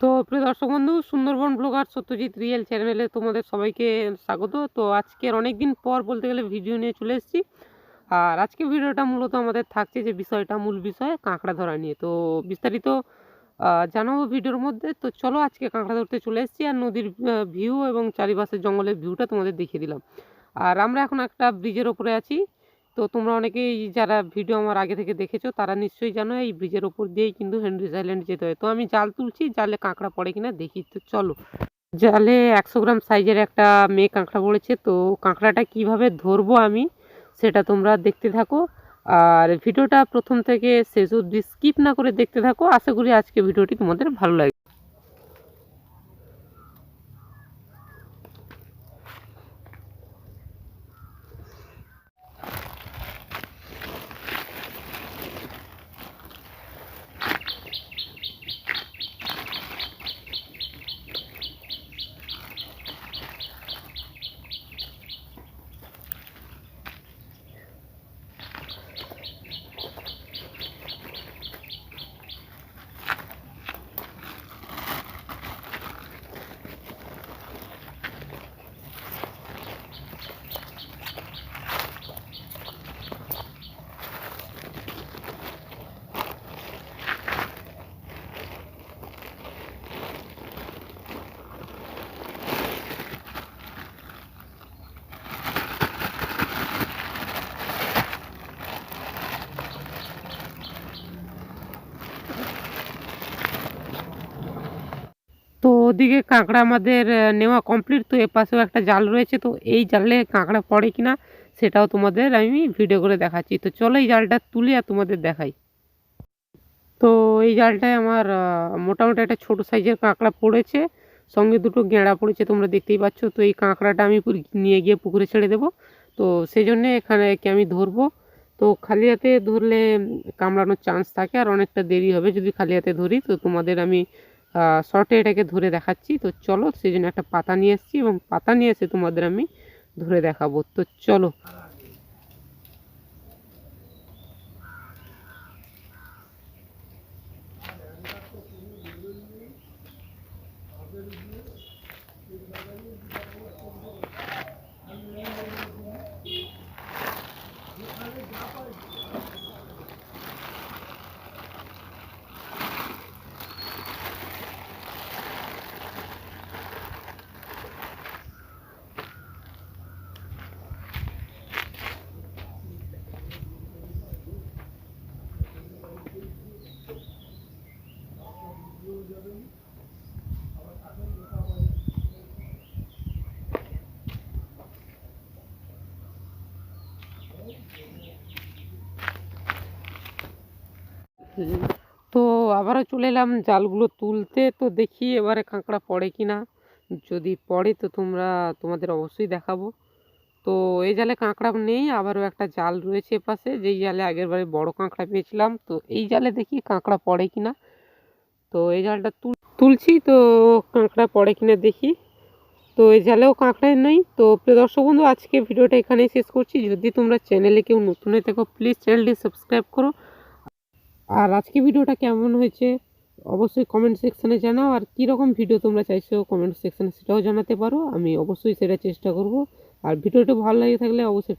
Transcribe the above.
তো প্রিয় দর্শক বন্ধু, সুন্দরবন ব্লগার সত্যজিৎ রিয়েল চ্যানেলে তোমাদের সবাইকে স্বাগত। তো আজকের অনেক দিন পর বলতে গেলে ভিডিও নিয়ে চলে এসেছি। আর আজকে ভিডিওটা মূলত আমাদের থাকছে যে বিষয়টা, মূল বিষয় কাঁকড়া ধরা নিয়ে। তো বিস্তারিত জানাব ভিডিওর মধ্যে। তো চলো আজকে কাঁকড়া ধরতে চলে এসেছি আর নদীর ভিউ এবং চারিপাশের জঙ্গলের ভিউটা তোমাদের দেখিয়ে দিলাম। আর আমরা এখন একটা ব্রিজের ওপরে আছি। তো তোমরা অনেকেই যারা ভিডিও আমার আগে থেকে দেখেছ, তারা নিশ্চয়ই জানো এই ব্রিজের ওপর দিয়েই কিন্তু হেনরিজ আইল্যান্ড যেতে হয়। তো আমি জাল তুলছি, জালে কাঁকড়া পড়ে কিনা দেখি। তো চলো, জালে একশো গ্রাম সাইজের একটা মেয়ে কাঁকড়া পড়েছে। তো কাঁকড়াটা কীভাবে ধরবো আমি, সেটা তোমরা দেখতে থাকো। আর ভিডিওটা প্রথম থেকে শেষ অবধি স্কিপ না করে দেখতে থাকো। আশা করি আজকে ভিডিওটি তোমাদের ভালো লাগবে। ওদিকে কাঁকড়া আমাদের নেওয়া কমপ্লিট তো এ পাশেও একটা জাল রয়েছে, তো এই জালে কাঁকড়া পড়ে কিনা সেটাও তোমাদের আমি ভিডিও করে দেখাচ্ছি। তো চলো এই জালটা তুলে আর তোমাদের দেখাই। তো এই জালটায় আমার মোটামুটি একটা ছোট সাইজের কাঁকড়া পড়েছে, সঙ্গে দুটো গেঁড়া পড়েছে, তোমরা দেখতেই পাচ্ছ। তো এই কাঁকড়াটা আমি নিয়ে গিয়ে পুকুরে ছেড়ে দেবো। তো সেই জন্যে এখানে কি আমি ধরবো। তো খালি হাতে ধরলে কামড়ানোর চান্স থাকে, আর অনেকটা দেরি হবে যদি খালি হাতে ধরি, তো তোমাদের আমি শর্টে এটাকে ধরে দেখাচ্ছি। তো চলো সেই জন্য একটা পাতা নিয়ে এসেছি এবং পাতা নিয়ে এসে তোমাদের আমি ধরে দেখাবো। তো চলো। তো আবারও চলে এলাম জালগুলো তুলতে। তো দেখি এবারে কাঁকড়া পড়ে কি না যদি পড়ে তো তোমরা, তোমাদের অবশ্যই দেখাবো। তো এই জালে কাঁকড়া নেই, আবারও একটা জাল রয়েছে এপাশে। যেই জালে আগের বারে বড় কাঁকড়া পেয়েছিলাম, তো এই জালে দেখি কাঁকড়া পড়ে কি না তো এই জালটা তুল, তুলছি, তো কাঁকড়া পড়ে কি না দেখি। তো এই জালেও কাঁকড়া নেই। তো প্রিয় দর্শক বন্ধু, আজকে ভিডিওটা এখানেই শেষ করছি। যদি তোমরা চ্যানেলে কেউ নতুন হয়ে থাকো প্লিজ চ্যানেলটি সাবস্ক্রাইব করো। আর আজকে ভিডিওটা কেমন হয়েছে, অবশ্যই কমেন্ট সেকশানে জানাও। আর কী রকম ভিডিও তোমরা চাইছো কমেন্ট সেকশানে সেটাও জানাতে পারো। আমি অবশ্যই সেটা চেষ্টা করব। আর ভিডিওটা ভালো লাগে থাকলে অবশ্যই